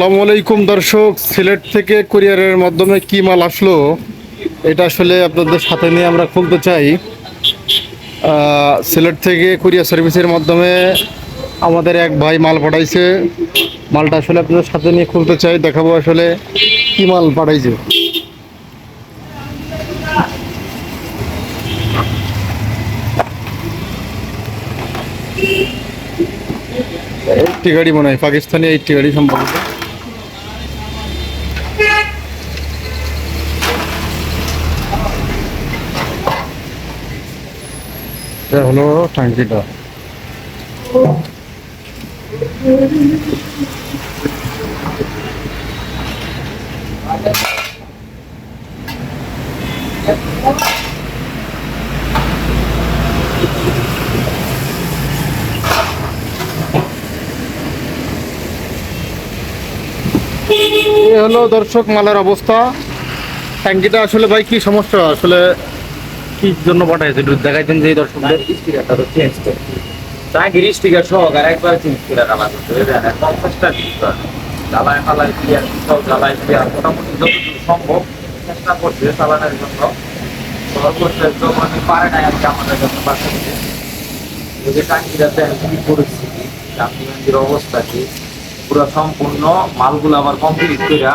সালামু আলাইকুম দর্শক, সিলেট থেকে কুরিয়ারের মাধ্যমে কি মাল আসলো, এটা আসলে আপনাদের সাথে নিয়ে আমরা খুলতে চাই। সিলেট থেকে কুরিয়ার সার্ভিসের মাধ্যমে আমাদের এক ভাই মাল পাঠাইছে। মালটা আসলে আপনাদের সাথে নিয়ে খুলতে চাই, দেখাবো আসলে কি মাল পাঠাইছে। এইটটি গাড়ি মনে হয়, পাকিস্তানি এইটটি গাড়ি সম্ভবত। এটা হলো ট্যাঙ্কিটা এই হলো দর্শক মালের অবস্থা। ট্যাঙ্কিটা আসলে ভাই কি সমস্যা? আসলে কি জন্য পাঠাইছে? একটু দেখাইতেন যে দর্শকদের। স্টিকারটা তো চেঞ্জ সহকারে একবার চেঞ্জ করে সব মোটামুটি সম্ভব চেষ্টা করছে জন্য। সর্বোচ্চ যখন পারে না আজকে আমাদের জন্য পাঠাচ্ছে এই যে টাঙ্কিটাতে কি পরিস্থিতি টাঙ্কিগঞ্জের অবস্থা কি? পুরো সম্পূর্ণ মালগুলো আবার কমপ্লিট করে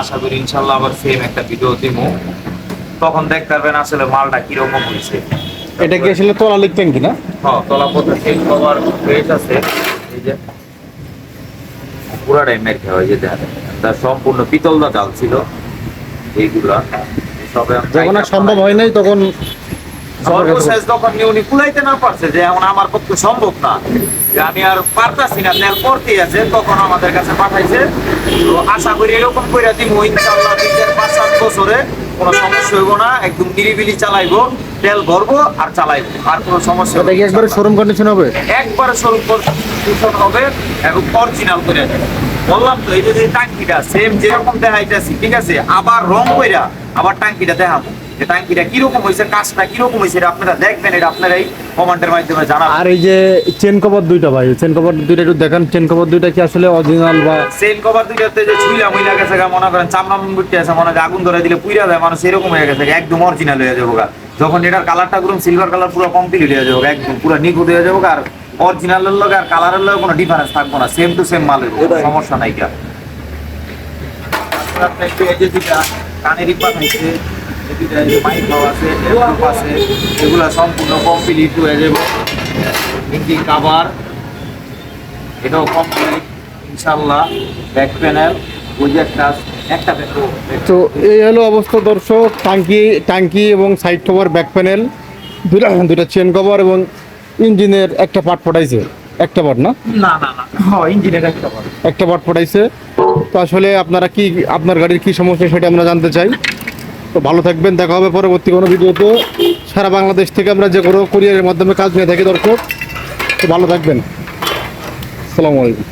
আশা করি ইনশাল্লাহ আবার সেম একটা ভিডিও দিব তখন দেখতে পারবেন আসলে মালটা কীরকম হয়েছে। এটা কি আসলে তোলালিক ট্যাঙ্কি না হ্যাঁ তোলা তলাপথে চেঞ্জ কভার ফ্রেশ আছে। এই যে পুরাটাই মেরে খাওয়া এই যে দেখেন তার সম্পূর্ণ পিতল দা জাল ছিল। এইগুলা সবে যখন সম্ভব হয় নাই তখন সর্বশেষ যখন উনি কুলাইতে না পারছে যে এখন আমার পক্ষে সম্ভব না যে আমি আর পারতাছি না তেল করতে আছে তখন আমাদের কাছে পাঠাইছে। তো আশা করি এরকম করে দিব ইনশাল্লাহ তিন চার পাঁচ সাত বছরে কোনো সমস্যা হইব না একদম নিরিবিলি চালাইবো তেল ভরবো আর চালাইবো আর কোনো সমস্যা হবে একবারে শোরুম কন্ডিশন হবে? একবারে শোরুম কন্ডিশন হবে এবং অরিজিনাল করে দেবো। বললাম তো এই যে যে টাঙ্কিটা সেম যেরকম দেখাইতেছি ঠিক আছে? আবার রং কইরা আবার টাঙ্কিটা দেখাবো। যে কীরকম হয়েছে কাজটা কীরকম হয়েছে এটা আপনারা দেখবেন এটা আপনারা এই কমেন্টের মাধ্যমে জানাবেন। আর এই যে চেন কভার দুইটা ভাই চেন কভার দুইটা একটু দেখান চেন কভার দুইটা কি আসলে অরিজিনাল বা সেল কভার দুইটাতে যে ছুইলা মুইলা গেছে গা মনে করেন চামড়া মুন্ডুটি আছে মনে আগুন ধরে দিলে পুইরা যায় মানুষ এরকম হয়ে গেছে একদম অরিজিনাল হয়ে যাব গা। যখন এটার কালারটা পুরো সিলভার কালার পুরো কমপ্লিট হয়ে যাব একদম পুরো নিখুঁত হয়ে যাব আর অরিজিনালের লগে আর কালারের লগে কোনো ডিফারেন্স থাকব না সেম টু সেম মাল সমস্যা নাই গা। কানের ইপা থাকছে আছে আছে এগুলা সম্পূর্ণ কমপ্লিট হয়ে যাবে। ইঞ্জিন কাভার এটাও কমপ্লিট ইনশাল্লাহ ব্যাক প্যানেল একটা তো এই হলো অবস্থা দর্শক টাঙ্কি টাঙ্কি এবং সাইড কভার ব্যাক প্যানেল দুটা দুটা চেন কভার এবং ইঞ্জিনের একটা পার্ট পটাইছে। একটা পার্ট না? না না না হ্যাঁ ইঞ্জিনের একটা part। একটা পার্ট পটাইছে। তো আসলে আপনারা কি আপনার গাড়ির কি সমস্যা সেটা আমরা জানতে চাই। তো ভালো থাকবেন, দেখা হবে পরবর্তী কোনো ভিডিওতে। সারা বাংলাদেশ থেকে আমরা যে কোনো কুরিয়ারের মাধ্যমে কাজ নিয়ে থাকি দর্শক। তো ভালো থাকবেন। আসসালামু আলাইকুম।